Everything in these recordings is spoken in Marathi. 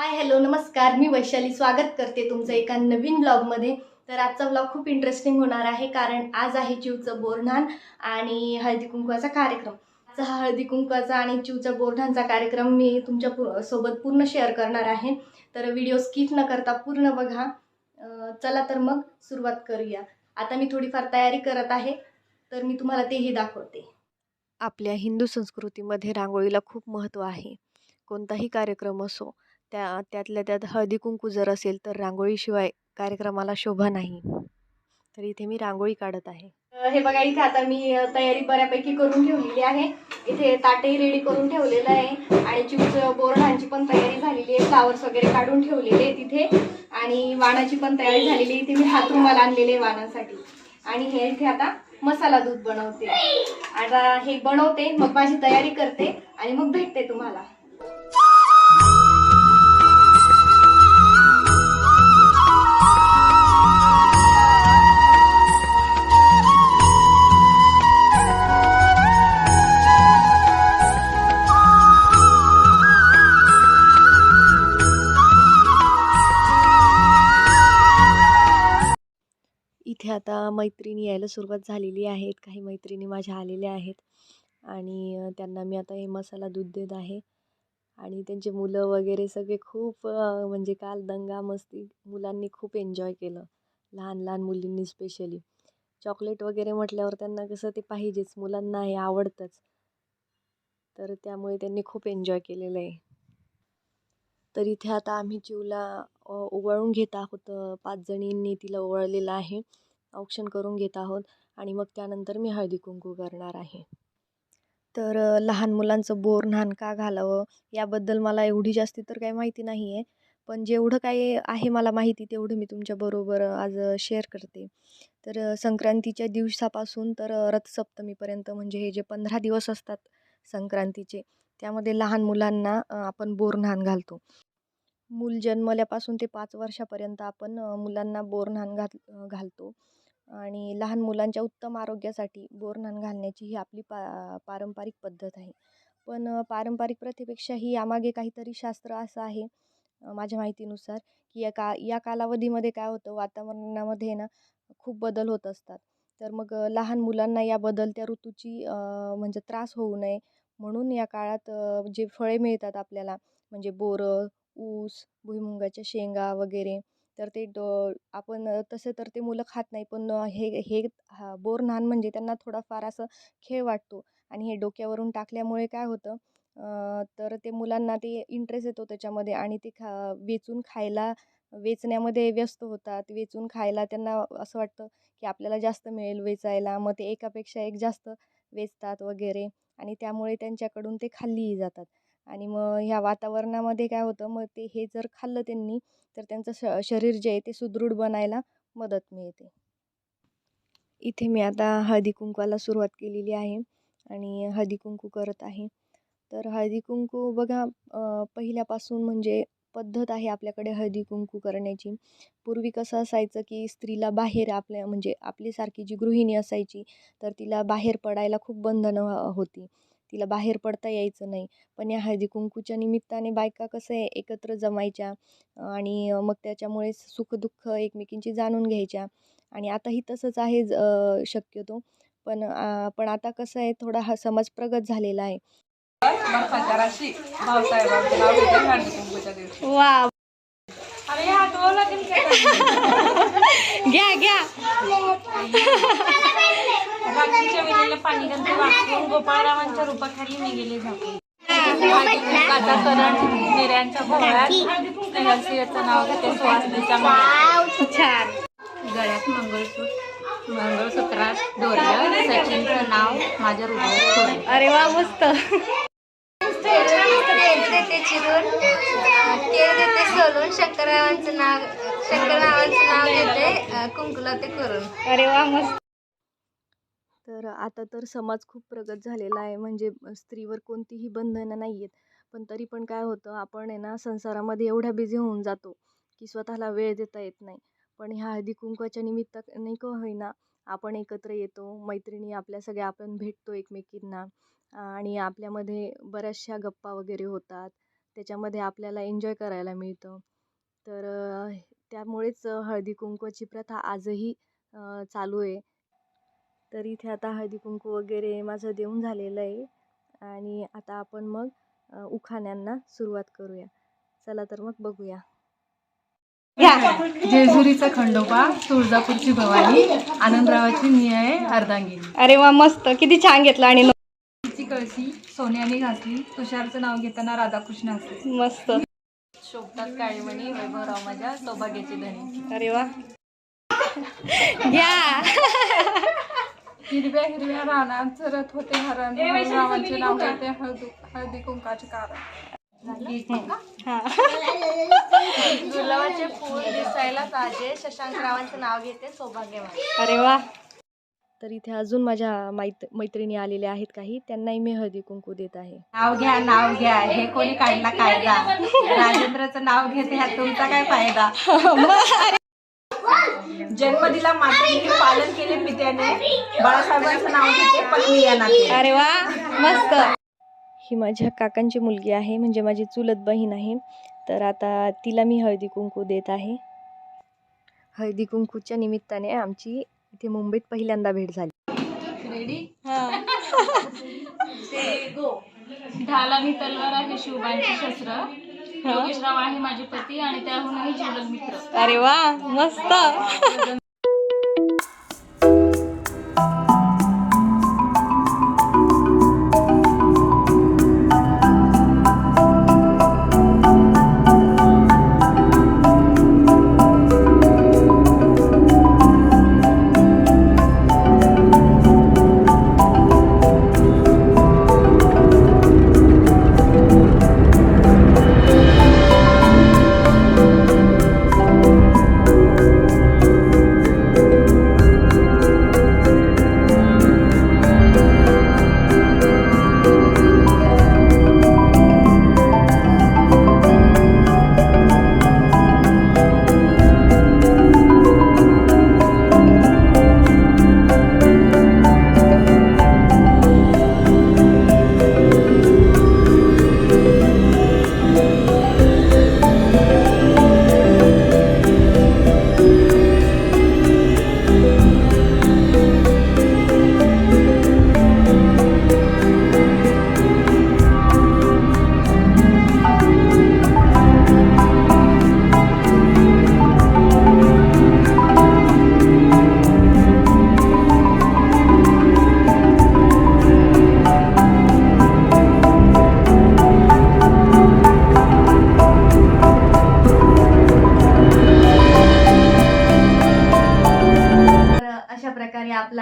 हाय हॅलो नमस्कार. मी वैशाली. स्वागत करते तुमचं एका नवीन ब्लॉगमध्ये तर आजचा ब्लॉग खूप इंटरेस्टिंग होणार आहे कारण आज आहे चिवचं बोरणान आणि हळदी कुंकवाचा कार्यक्रम. आजचा हा हळदी कुंकवाचा आणि चिवचा बोरणांचा कार्यक्रम मी तुमच्या पु सोबत पूर्ण शेअर करणार आहे. तर व्हिडिओ स्किप न करता पूर्ण बघा. चला तर मग सुरुवात करूया. आता मी थोडीफार तयारी करत आहे. तर मी तुम्हाला तेही दाखवते. आपल्या हिंदू संस्कृतीमध्ये रांगोळीला खूप महत्त्व आहे. कोणताही कार्यक्रम असो त्या त्यातल्या त्यात हळदी कुंकू जर असेल तर रांगोळीशिवाय कार्यक्रमाला शोभा नाही. तर इथे मी रांगोळी काढत आहे. हे बघा इथे आता मी तयारी बऱ्यापैकी करून ठेवलेली आहे. इथे ताटही रेडी करून ठेवलेलं आहे आणि चिप्स बोरडांची पण तयारी झालेली आहे. फ्लावर्स वगैरे काढून ठेवलेले आहेत तिथे आणि वाणाची पण तयारी झालेली आहे. इथे मी हात रुमाल आणलेले आहे वाणासाठी. आणि हे इथे आता मसाला दूध बनवते. आता हे बनवते मग माझी तयारी करते आणि मग भेटते तुम्हाला. मैत्रिणी सुरुवात झालेली आहेत. काही मैत्रिणी माझ्या आलेल्या आहेत. आणि त्यांना मी आता हे मसाला दूध देत आहे. आणि त्यांचे मुलं वगैरे सगळे खूप म्हणजे काल दंगा मस्ती मुलांनी खूप एन्जॉय केलं. लहान लहान मुलींनी स्पेशली. चॉकलेट वगैरे म्हटल्यावर त्यांना कसं ते पाहिजेच. मुलांना हे आवडतंच. तर त्यामुळे त्यांनी खूप एन्जॉय केलेलं आहे. तर इथे आता आम्ही चिवला ओवळून ओवाळून घेत आहोत. पाच जणींनी तिला ओवाळलेलं आहे. औक्षण करून घेत आहोत आणि मग त्यानंतर मी हळदी कुंकू करणार आहे. तर लहान मुलांचं बोर न्हाण का घालावं? याबद्दल मला एवढी जास्ती तर काही माहिती नाही आहे पण जेवढं काही आहे मला माहिती तेवढं मी तुमच्याबरोबर आज शेअर करते. तर संक्रांतीच्या दिवसापासून तर रथसप्तमीपर्यंत म्हणजे हे जे पंधरा दिवस असतात संक्रांतीचे त्यामध्ये लहान मुलांना आपण आपण बोरन्हाण घालतो. मूल जन्मल्यापासून ते पाच वर्षापर्यंत आपण मुलांना बोरन्हाण घात घालतो. आणि लहान मुलांच्या उत्तम आरोग्यासाठी बोरन्हाण घालण्याची ही आपली पा पारंपरिक पद्धत आहे. पण पारंपरिक प्रथेपेक्षा ही यामागे काहीतरी शास्त्र असं आहे माझ्या माहितीनुसार की या का या कालावधीमध्ये काय होतं वातावरणामध्ये ना खूप बदल होत असतात. तर मग लहान मुलांना या बदलत्या ऋतूची म्हणजे त्रास होऊ नये म्हणून या काळात जे फळे मिळतात आपल्याला म्हणजे बोरं ऊस भुईमुगाच्या शेंगा वगैरे तर ते ड आपण तसे तर ते मुलं खात नाही पण हे हे हा नान म्हणजे त्यांना थोडाफार असं खेळ वाटतो आणि हे डोक्यावरून टाकल्यामुळे काय होतं तर ते मुलांना ते इंटरेस्ट येतो त्याच्यामध्ये आणि ते खा वेचून खायला वेचण्यामध्ये व्यस्त होतात. वेचून खायला त्यांना असं वाटतं की आपल्याला जास्त मिळेल वेचायला. मग ते एकापेक्षा एक जास्त वेचतात वगैरे आणि त्यामुळे त्यांच्याकडून ते खाल्लीही जातात. आणि मग ह्या वातावरणामध्ये काय होतं मग ते हे जर खाल्लं त्यांनी तर त्यांचं श शरीर जे आहे ते सुदृढ बनायला मदत मिळते. इथे मी आता हळदी कुंकवाला सुरुवात केलेली आहे आणि हळदी कुंकू करत आहे. तर हळदी कुंकू बघा पहिल्यापासून म्हणजे पद्धत आहे आपल्याकडे हळदी कुंकू करण्याची. पूर्वी कसं असायचं की स्त्रीला बाहेर आपल्या म्हणजे आपलीसारखी जी गृहिणी असायची तर तिला बाहेर पडायला खूप बंधनं होती. तिला बाहेर पडता यायचं नाही. पण या हळदी कुंकूच्या निमित्ताने बायका कसं आहे एकत्र जमायच्या आणि मग त्याच्यामुळे सुखदुःख एकमेकींची जाणून घ्यायच्या. आणि आताही तसंच आहे ज- शक्यतो. पण पण आता कसं आहे थोडा हा समाज प्रगत झालेला आहे. वा हा घ्या घ्या. रात्रीच्या वेळेला पाणी गंध वाचून गोपाळरावांच्या रूपाखाली मी गेले जाते काचा करण मिऱ्यांच्या भोवळ्यात स्नेहसिंहचं नाव घेते सुवासनीच्या माळ्यात. छान गळ्यात मंगळसूत्र मंगळसूत्रात दोरलं सचिनचं नाव माझ्या कोरलं. अरे वा मस्त. चिरून तेल देते सोलून शंकररावांचं नाव शंकररावांचं नाव देते कुंकुला ते करून. अरे वा मस्त. तर आता तर समाज खूप प्रगत झालेला आहे. म्हणजे स्त्रीवर कोणतीही बंधनं नाही आहेत पण तरी पण काय होतं आपण आहे ना संसारामध्ये एवढ्या बिझी होऊन जातो की स्वतःला वेळ देता येत नाही. पण ह्या हळदी कुंकवाच्या निमित्ताने का होईना आपण एकत्र येतो मैत्रिणी आपल्या सगळ्या आपण भेटतो एकमेकींना आणि आपल्यामध्ये बऱ्याचशा गप्पा वगैरे होतात. त्याच्यामध्ये आपल्याला एन्जॉय करायला मिळतं. तर त्यामुळेच हळदी कुंकवाची प्रथा आजही चालू आहे. तर इथे आता हळदी कुंकू वगैरे माझं देऊन झालेलं आहे. आणि आता आपण मग उखाण्यांना सुरुवात करूया. चला तर मग बघूया. जेजुरीचा खंडोबा तुळजापूरची भवानी आनंदरावाची नियाय अर्धांगिनी. अरे वा मस्त. किती छान घेतलं आणि कळशी सोन्याने घासली. तुषारचं नाव घेताना राधाकृष्ण हसले. मस्त. शोभतात काळीमणी वैभवराव माझ्या सौभाग्याची धनी अरे वा. घ्या. हिरव्या हिरव्या रानात चरत होते हरण रावाचे नाव घेते हळदी हळदी कुंकाचे कारण. गुलाबाचे फूल दिसायला ताजे शशांक रावांचं नाव घेते सौभाग्यवान. अरे वा. तर इथे अजून माझ्या मैत मैत्रिणी आलेल्या आहेत काही त्यांनाही मी हळदी कुंकू देत आहे. नाव घ्या नाव घ्या हे कोणी काढला कायदा? राजेंद्रचं नाव घेते ह्यात तुमचा काय फायदा? जन्म दिला मातेने पालन केले पित्याने. बाळासाहेबांचं नाव घेते पत्नी या नाते अरे वा मस्त. ही माझ्या काकांची मुलगी आहे म्हणजे माझी चुलत बहीण आहे. तर आता तिला मी हळदी कुंकू देत आहे. हळदी कुंकूच्या निमित्ताने आमची इथे मुंबईत पहिल्यांदा भेट झाली. रेडी ढाल आणि तलवार आहे शिवबांची शस्त्र. योगेशराव आहे माझे पती आणि त्याहूनही जीवलग मित्र. अरे वा मस्त.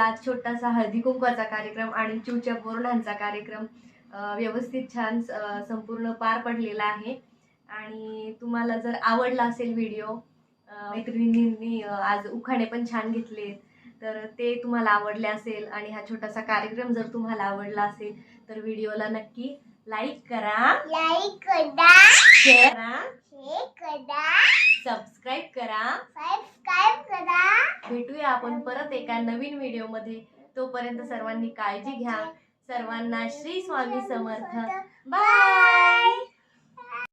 आज छोटासा हळदी कुंकवाचा कार्यक्रम आणि चिवच्या बोरणांचा कार्यक्रम व्यवस्थित छान संपूर्ण पार पडलेला आहे. आणि तुम्हाला जर आवडला असेल व्हिडिओ मैत्रिणींनी आज उखाणे पण छान घेतले तर ते तुम्हाला आवडले असेल आणि हा छोटासा कार्यक्रम जर तुम्हाला आवडला असेल तर व्हिडिओला नक्की लाईक करा. लाईक करा. शेअर करा. सबस्क्राईब करा. भेटूया आपण परत एका नवीन व्हिडिओमध्ये तोपर्यंत सर्वांनी काळजी घ्या. सर्वांना श्री स्वामी समर्थ. बाय